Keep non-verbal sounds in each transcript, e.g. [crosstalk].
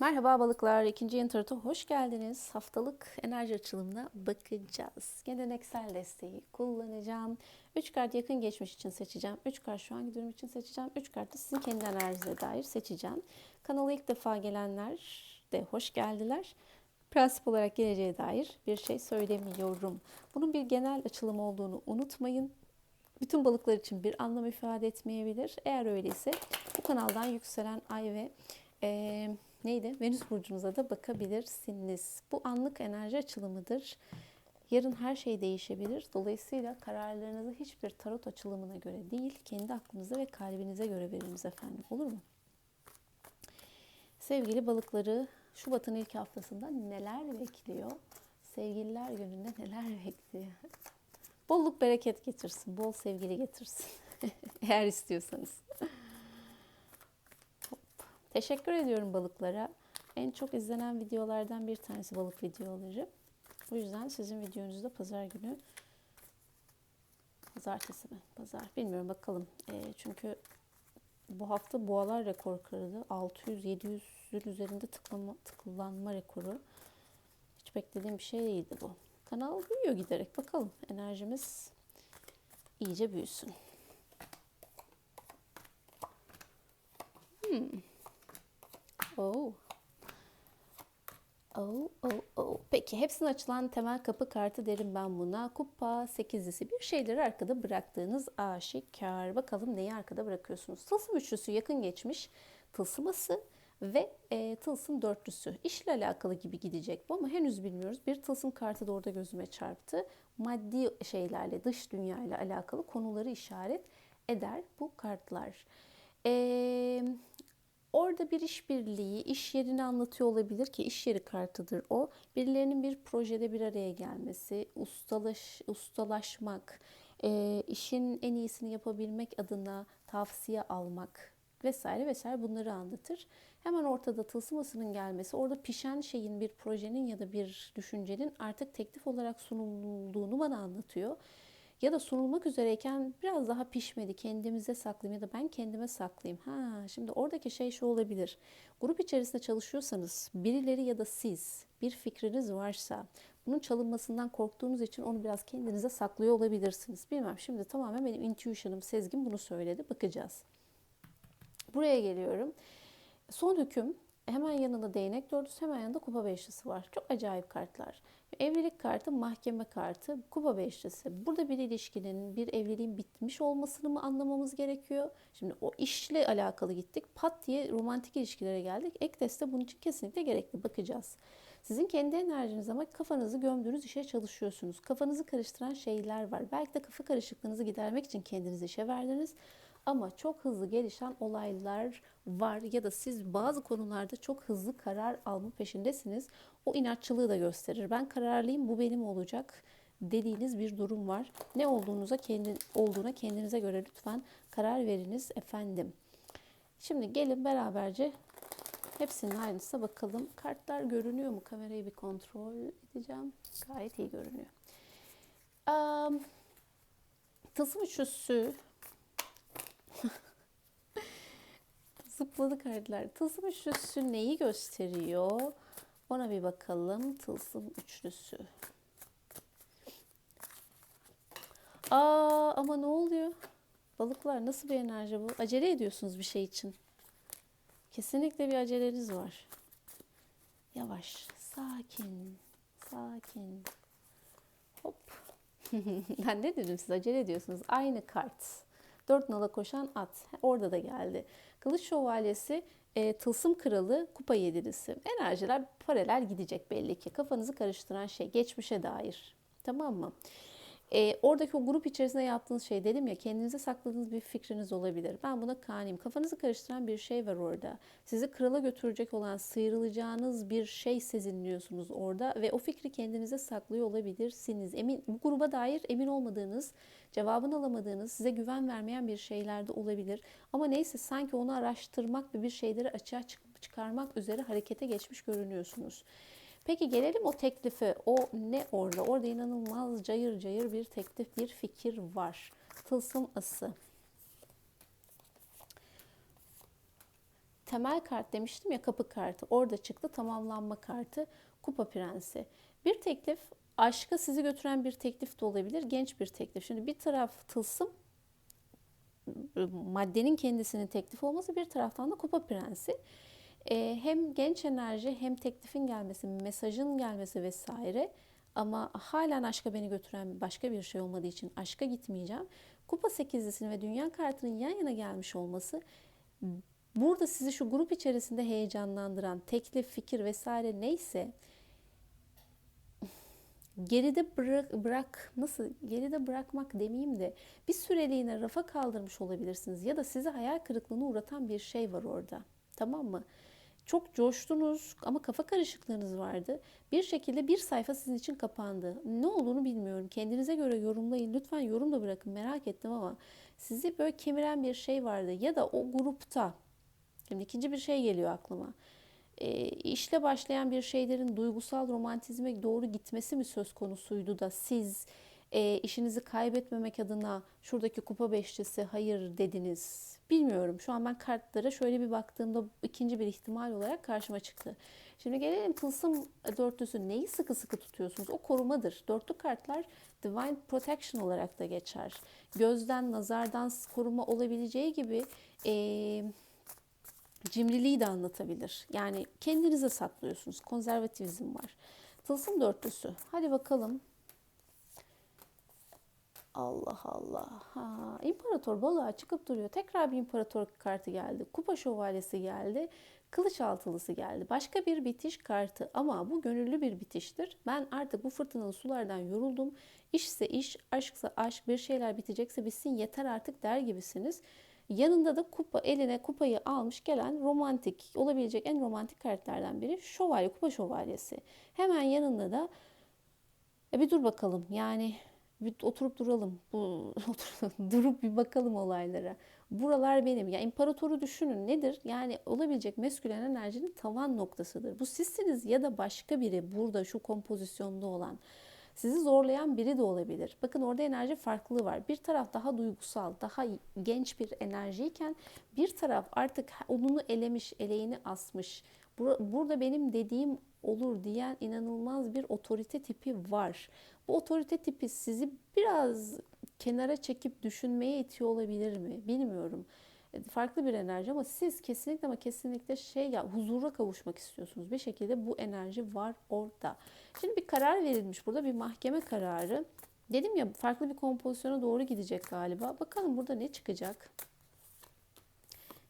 Merhaba balıklar, ikinci tarota hoş geldiniz. Haftalık enerji açılımına bakacağız. Geleneksel desteği kullanacağım. 3 kart yakın geçmiş için seçeceğim. 3 kart şu anki durum için seçeceğim. 3 kart da sizin kendi enerjinize dair seçeceğim. Kanala ilk defa gelenler de hoş geldiler. Prensip olarak geleceğe dair bir şey söylemiyorum. Bunun bir genel açılım olduğunu unutmayın. Bütün balıklar için bir anlam ifade etmeyebilir. Eğer öyleyse bu kanaldan yükselen ay ve eee neydi? Venüs burcunuza da bakabilirsiniz. Bu anlık enerji açılımıdır. Yarın her şey değişebilir. Dolayısıyla kararlarınızı hiçbir tarot açılımına göre değil, kendi aklınıza ve kalbinize göre veriniz efendim. Olur mu? Sevgili balıkları, Şubat'ın ilk haftasında neler bekliyor? Sevgililer gününde neler [laughs] bekliyor? Bolluk bereket getirsin, bol sevgili getirsin. [laughs] Eğer istiyorsanız. Teşekkür ediyorum balıklara. En çok izlenen videolardan bir tanesi balık videoları. O yüzden sizin videonuzda pazar günü pazartesi mi? Pazar. Bilmiyorum bakalım. E, çünkü bu hafta boğalar rekor kırdı. 600-700'ün üzerinde tıklama, tıklanma rekoru. Hiç beklediğim bir şey değildi bu. Kanal büyüyor giderek. Bakalım enerjimiz iyice büyüsün. Hmm. Oh. Oh, oh, oh. Peki hepsinin açılan temel kapı kartı derim ben buna. Kupa sekizlisi bir şeyleri arkada bıraktığınız aşikar. Bakalım neyi arkada bırakıyorsunuz. Tılsım üçlüsü yakın geçmiş. Tılsıması ve e, tılsım dörtlüsü. İşle alakalı gibi gidecek bu ama henüz bilmiyoruz. Bir tılsım kartı da orada gözüme çarptı. Maddi şeylerle, dış dünya ile alakalı konuları işaret eder bu kartlar. Eee Orada bir işbirliği, iş yerini anlatıyor olabilir ki iş yeri kartıdır o. Birilerinin bir projede bir araya gelmesi, ustalaş, ustalaşmak, e, işin en iyisini yapabilmek adına tavsiye almak vesaire vesaire bunları anlatır. Hemen ortada tılsımasının gelmesi, orada pişen şeyin bir projenin ya da bir düşüncenin artık teklif olarak sunulduğunu bana anlatıyor ya da sunulmak üzereyken biraz daha pişmedi kendimize saklayayım ya da ben kendime saklayayım. Ha şimdi oradaki şey şu olabilir. Grup içerisinde çalışıyorsanız birileri ya da siz bir fikriniz varsa bunun çalınmasından korktuğunuz için onu biraz kendinize saklıyor olabilirsiniz. Bilmem şimdi tamamen benim intuition'ım, sezgim bunu söyledi. Bakacağız. Buraya geliyorum. Son hüküm hemen yanında değnek dördüsü hemen yanında kupa beşlisi var. Çok acayip kartlar. Evlilik kartı, mahkeme kartı, kupa beşlisi. Burada bir ilişkinin, bir evliliğin bitmiş olmasını mı anlamamız gerekiyor? Şimdi o işle alakalı gittik. Pat diye romantik ilişkilere geldik. Ek deste bunun için kesinlikle gerekli. Bakacağız. Sizin kendi enerjiniz ama kafanızı gömdüğünüz işe çalışıyorsunuz. Kafanızı karıştıran şeyler var. Belki de kafa karışıklığınızı gidermek için kendinizi işe verdiniz. Ama çok hızlı gelişen olaylar var ya da siz bazı konularda çok hızlı karar alma peşindesiniz. O inatçılığı da gösterir. Ben kararlıyım bu benim olacak dediğiniz bir durum var. Ne olduğunuza kendi olduğuna kendinize göre lütfen karar veriniz efendim. Şimdi gelin beraberce hepsinin aynısına bakalım. Kartlar görünüyor mu? Kamerayı bir kontrol edeceğim. Gayet iyi görünüyor. Um, tılsım üçlüsü Zıpladı kartlar. Tılsım üçlüsü neyi gösteriyor? Ona bir bakalım. Tılsım üçlüsü. Aa ama ne oluyor? Balıklar nasıl bir enerji bu? Acele ediyorsunuz bir şey için. Kesinlikle bir aceleniz var. Yavaş, sakin, sakin. Hop. [laughs] ben ne dedim siz acele ediyorsunuz. Aynı kart. Dört nala koşan at. Orada da geldi. Kılıç şövalyesi, e, tılsım kralı, kupa yedilisi. Enerjiler paralel gidecek belli ki. Kafanızı karıştıran şey geçmişe dair. Tamam mı? E, oradaki o grup içerisinde yaptığınız şey dedim ya kendinize sakladığınız bir fikriniz olabilir. Ben buna kaniyim. Kafanızı karıştıran bir şey var orada. Sizi krala götürecek olan sıyrılacağınız bir şey sezinliyorsunuz orada ve o fikri kendinize saklıyor olabilirsiniz. Emin bu gruba dair emin olmadığınız, cevabını alamadığınız, size güven vermeyen bir şeyler de olabilir. Ama neyse sanki onu araştırmak ve bir şeyleri açığa çıkarmak üzere harekete geçmiş görünüyorsunuz. Peki gelelim o teklife. O ne orada? Orada inanılmaz cayır cayır bir teklif, bir fikir var. Tılsım ası. temel kart demiştim ya kapı kartı. Orada çıktı tamamlanma kartı kupa prensi. Bir teklif aşka sizi götüren bir teklif de olabilir. Genç bir teklif. Şimdi bir taraf tılsım maddenin kendisinin teklif olması bir taraftan da kupa prensi. Ee, hem genç enerji hem teklifin gelmesi, mesajın gelmesi vesaire ama halen aşka beni götüren başka bir şey olmadığı için aşka gitmeyeceğim. Kupa sekizlisinin ve dünya kartının yan yana gelmiş olması burada sizi şu grup içerisinde heyecanlandıran teklif, fikir vesaire neyse geride bırak, bırak nasıl geride bırakmak demeyeyim de bir süreliğine rafa kaldırmış olabilirsiniz ya da sizi hayal kırıklığına uğratan bir şey var orada. Tamam mı? Çok coştunuz ama kafa karışıklığınız vardı. Bir şekilde bir sayfa sizin için kapandı. Ne olduğunu bilmiyorum. Kendinize göre yorumlayın. Lütfen yorum da bırakın. Merak ettim ama sizi böyle kemiren bir şey vardı. Ya da o grupta. Şimdi ikinci bir şey geliyor aklıma. E, işle başlayan bir şeylerin duygusal romantizme doğru gitmesi mi söz konusuydu da siz e, işinizi kaybetmemek adına şuradaki kupa beşlisi hayır dediniz. Bilmiyorum. Şu an ben kartlara şöyle bir baktığımda ikinci bir ihtimal olarak karşıma çıktı. Şimdi gelelim tılsım dörtlüsü. Neyi sıkı sıkı tutuyorsunuz? O korumadır. Dörtlü kartlar divine protection olarak da geçer. Gözden, nazardan koruma olabileceği gibi e, cimriliği de anlatabilir. Yani kendinize saklıyorsunuz. Konservativizm var. Tılsım dörtlüsü. Hadi bakalım Allah Allah. Ha, imparator balığa çıkıp duruyor. Tekrar bir imparator kartı geldi. Kupa şövalyesi geldi. Kılıç altılısı geldi. Başka bir bitiş kartı ama bu gönüllü bir bitiştir. Ben artık bu fırtınalı sulardan yoruldum. İşse iş, aşksa aşk, bir şeyler bitecekse bitsin yeter artık der gibisiniz. Yanında da kupa eline kupayı almış gelen romantik olabilecek en romantik kartlardan biri şövalye kupa şövalyesi. Hemen yanında da e bir dur bakalım yani bir oturup duralım. Bu [laughs] durup bir bakalım olaylara. Buralar benim. Ya imparatoru düşünün nedir? Yani olabilecek meskülen enerjinin tavan noktasıdır. Bu sizsiniz ya da başka biri burada şu kompozisyonda olan. Sizi zorlayan biri de olabilir. Bakın orada enerji farklılığı var. Bir taraf daha duygusal, daha genç bir enerjiyken bir taraf artık onunu elemiş, eleğini asmış. Burada benim dediğim olur diyen inanılmaz bir otorite tipi var. Bu otorite tipi sizi biraz kenara çekip düşünmeye itiyor olabilir mi? Bilmiyorum. E, farklı bir enerji ama siz kesinlikle ama kesinlikle şey ya huzura kavuşmak istiyorsunuz. Bir şekilde bu enerji var orada. Şimdi bir karar verilmiş burada bir mahkeme kararı. Dedim ya farklı bir kompozisyona doğru gidecek galiba. Bakalım burada ne çıkacak.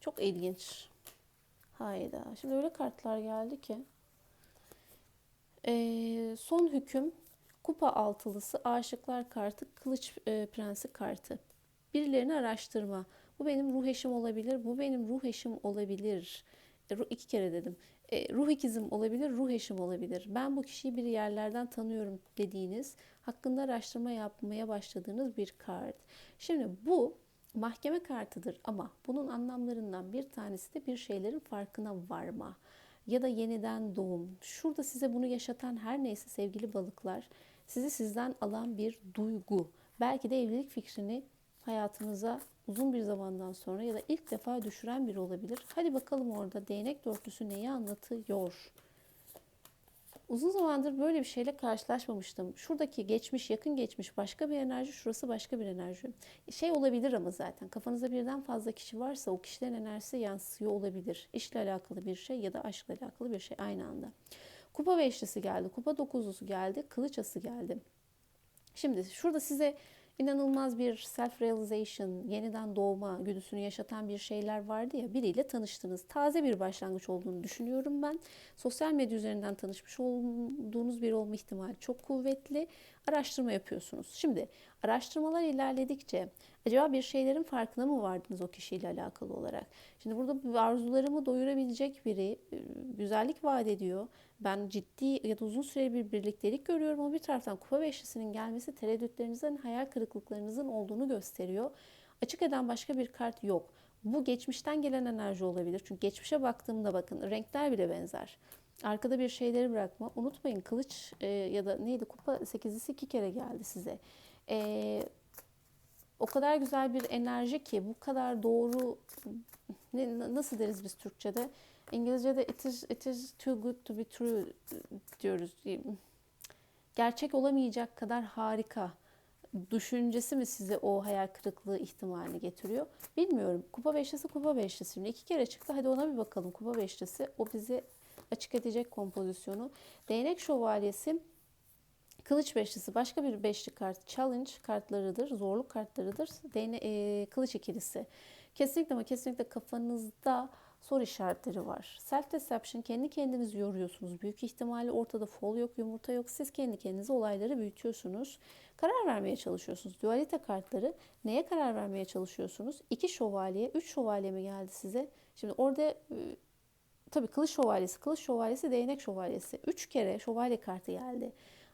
Çok ilginç. Hayda. Şimdi öyle kartlar geldi ki. Ee, son hüküm Kupa altılısı, aşıklar kartı, kılıç e, prensi kartı. Birilerini araştırma. Bu benim ruh eşim olabilir, bu benim ruh eşim olabilir. E, iki kere dedim. E, ruh ikizim olabilir, ruh eşim olabilir. Ben bu kişiyi bir yerlerden tanıyorum dediğiniz, hakkında araştırma yapmaya başladığınız bir kart. Şimdi bu mahkeme kartıdır ama bunun anlamlarından bir tanesi de bir şeylerin farkına varma ya da yeniden doğum. Şurada size bunu yaşatan her neyse sevgili balıklar sizi sizden alan bir duygu. Belki de evlilik fikrini hayatınıza uzun bir zamandan sonra ya da ilk defa düşüren biri olabilir. Hadi bakalım orada değnek dörtlüsü neyi anlatıyor? Uzun zamandır böyle bir şeyle karşılaşmamıştım. Şuradaki geçmiş, yakın geçmiş başka bir enerji, şurası başka bir enerji. Şey olabilir ama zaten kafanızda birden fazla kişi varsa o kişilerin enerjisi yansıyor olabilir. İşle alakalı bir şey ya da aşkla alakalı bir şey aynı anda. Kupa beşlisi geldi, kupa dokuzlusu geldi, kılıç ası geldi. Şimdi şurada size inanılmaz bir self realization, yeniden doğma güdüsünü yaşatan bir şeyler vardı ya biriyle tanıştınız. Taze bir başlangıç olduğunu düşünüyorum ben. Sosyal medya üzerinden tanışmış olduğunuz biri olma ihtimali çok kuvvetli. Araştırma yapıyorsunuz. Şimdi araştırmalar ilerledikçe acaba bir şeylerin farkına mı vardınız o kişiyle alakalı olarak? Şimdi burada arzularımı doyurabilecek biri e, güzellik vaat ediyor. Ben ciddi ya da uzun süreli bir birliktelik görüyorum ama bir taraftan kupa beşlisinin gelmesi tereddütlerinizin, hayal kırıklıklarınızın olduğunu gösteriyor. Açık eden başka bir kart yok. Bu geçmişten gelen enerji olabilir. Çünkü geçmişe baktığımda bakın renkler bile benzer. Arkada bir şeyleri bırakma. Unutmayın kılıç e, ya da neydi kupa sekizlisi iki kere geldi size. E, o kadar güzel bir enerji ki bu kadar doğru ne, nasıl deriz biz Türkçe'de? İngilizce'de it is, it is too good to be true diyoruz. Gerçek olamayacak kadar harika düşüncesi mi size o hayal kırıklığı ihtimalini getiriyor? Bilmiyorum. Kupa beşlisi kupa beşlisi. Şimdi iki kere çıktı. Hadi ona bir bakalım. Kupa beşlisi. O bize açık edecek kompozisyonu. Değnek şövalyesi Kılıç beşlisi başka bir beşli kart. Challenge kartlarıdır, zorluk kartlarıdır. Değne, e, kılıç ikilisi. Kesinlikle ama kesinlikle kafanızda soru işaretleri var. Self deception kendi kendinizi yoruyorsunuz. Büyük ihtimalle ortada fol yok, yumurta yok. Siz kendi kendinize olayları büyütüyorsunuz. Karar vermeye çalışıyorsunuz. Dualite kartları neye karar vermeye çalışıyorsunuz? İki şövalye, üç şövalye mi geldi size? Şimdi orada e, tabii kılıç şövalyesi, kılıç şövalyesi, değnek şövalyesi. Üç kere şövalye kartı geldi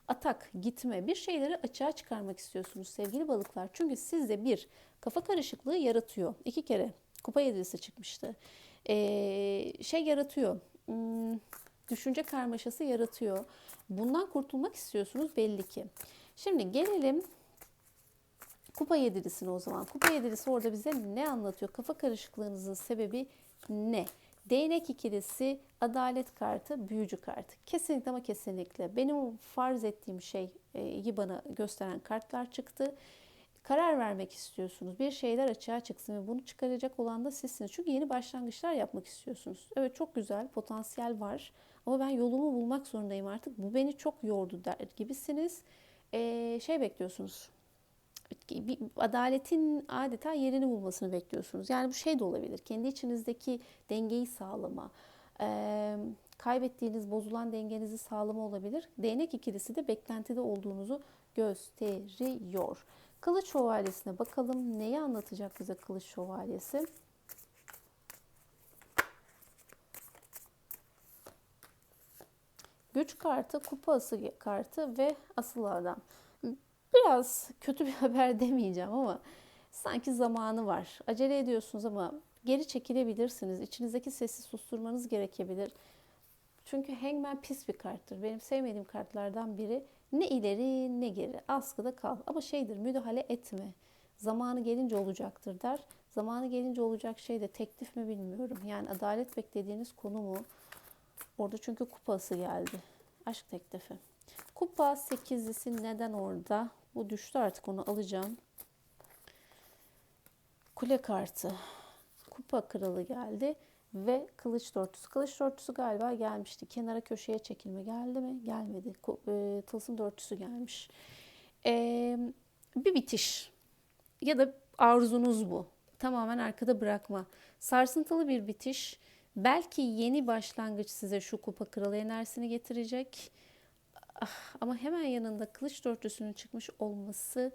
atak, gitme, bir şeyleri açığa çıkarmak istiyorsunuz sevgili balıklar. Çünkü sizde bir kafa karışıklığı yaratıyor. İki kere kupa yedilisi çıkmıştı. Ee, şey yaratıyor. Hmm, düşünce karmaşası yaratıyor. Bundan kurtulmak istiyorsunuz belli ki. Şimdi gelelim kupa yedilisine o zaman. Kupa yedilisi orada bize ne anlatıyor? Kafa karışıklığınızın sebebi ne? Değnek ikilisi, adalet kartı, büyücü kartı. Kesinlikle ama kesinlikle. Benim farz ettiğim şeyi bana gösteren kartlar çıktı. Karar vermek istiyorsunuz. Bir şeyler açığa çıksın ve bunu çıkaracak olan da sizsiniz. Çünkü yeni başlangıçlar yapmak istiyorsunuz. Evet çok güzel, potansiyel var. Ama ben yolumu bulmak zorundayım artık. Bu beni çok yordu der gibisiniz. Ee, şey bekliyorsunuz bir adaletin adeta yerini bulmasını bekliyorsunuz. Yani bu şey de olabilir. Kendi içinizdeki dengeyi sağlama, e, kaybettiğiniz, bozulan dengenizi sağlama olabilir. Değnek ikilisi de beklentide olduğunuzu gösteriyor. Kılıç şövalyesine bakalım. Neyi anlatacak bize kılıç şövalyesi? Güç kartı, kupa ası kartı ve asıl adam biraz kötü bir [laughs] haber demeyeceğim ama sanki zamanı var. Acele ediyorsunuz ama geri çekilebilirsiniz. İçinizdeki sesi susturmanız gerekebilir. Çünkü Hangman pis bir karttır. Benim sevmediğim kartlardan biri. Ne ileri ne geri. Askıda kal. Ama şeydir müdahale etme. Zamanı gelince olacaktır der. Zamanı gelince olacak şey de teklif mi bilmiyorum. Yani adalet beklediğiniz konu mu? Orada çünkü kupası geldi. Aşk teklifi. Kupa sekizlisi neden orada? Bu düştü artık onu alacağım. Kule kartı. Kupa kralı geldi ve kılıç dörtüsü. Kılıç dörtüsü galiba gelmişti. Kenara köşeye çekilme geldi mi? Gelmedi. E, tılsım dörtüsü gelmiş. Ee, bir bitiş ya da arzunuz bu. Tamamen arkada bırakma. Sarsıntılı bir bitiş. Belki yeni başlangıç size şu kupa kralı enerjisini getirecek Ah, ama hemen yanında kılıç dörtlüsünün çıkmış olması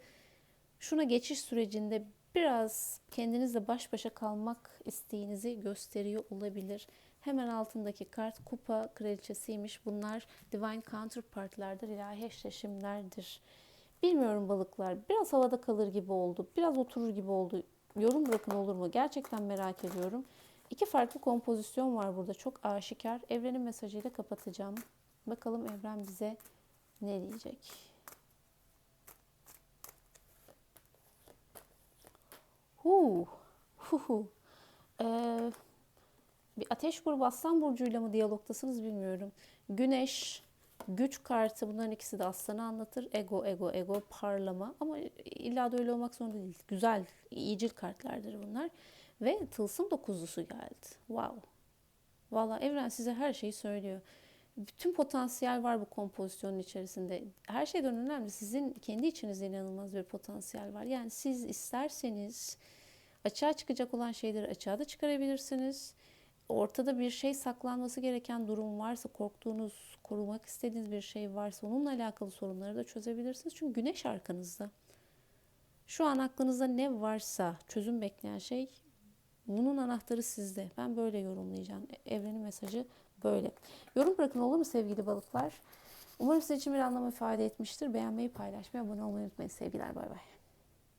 şuna geçiş sürecinde biraz kendinizle baş başa kalmak isteğinizi gösteriyor olabilir. Hemen altındaki kart kupa kraliçesiymiş. Bunlar divine counterpartlardır, ilahi eşleşimlerdir. Bilmiyorum balıklar. Biraz havada kalır gibi oldu. Biraz oturur gibi oldu. Yorum bırakın olur mu? Gerçekten merak ediyorum. İki farklı kompozisyon var burada. Çok aşikar. Evrenin mesajıyla kapatacağım. Bakalım evren bize ne diyecek? Hu, hu. Ee, bir ateş grubu aslan burcuyla mı diyalogtasınız bilmiyorum. Güneş, güç kartı bunların ikisi de aslanı anlatır. Ego, ego, ego, parlama. Ama illa da öyle olmak zorunda değil. Güzel, iyicil kartlardır bunlar. Ve tılsım dokuzlusu geldi. Wow. Valla evren size her şeyi söylüyor bütün potansiyel var bu kompozisyonun içerisinde. Her şeyden önemli sizin kendi içinizde inanılmaz bir potansiyel var. Yani siz isterseniz açığa çıkacak olan şeyleri açığa da çıkarabilirsiniz. Ortada bir şey saklanması gereken durum varsa, korktuğunuz, korumak istediğiniz bir şey varsa onunla alakalı sorunları da çözebilirsiniz. Çünkü güneş arkanızda. Şu an aklınızda ne varsa çözüm bekleyen şey bunun anahtarı sizde. Ben böyle yorumlayacağım. Evrenin mesajı Böyle. Yorum bırakın olur mu sevgili balıklar? Umarım sizin için bir anlam ifade etmiştir. Beğenmeyi, paylaşmayı, abone olmayı unutmayın. Sevgiler bay bay.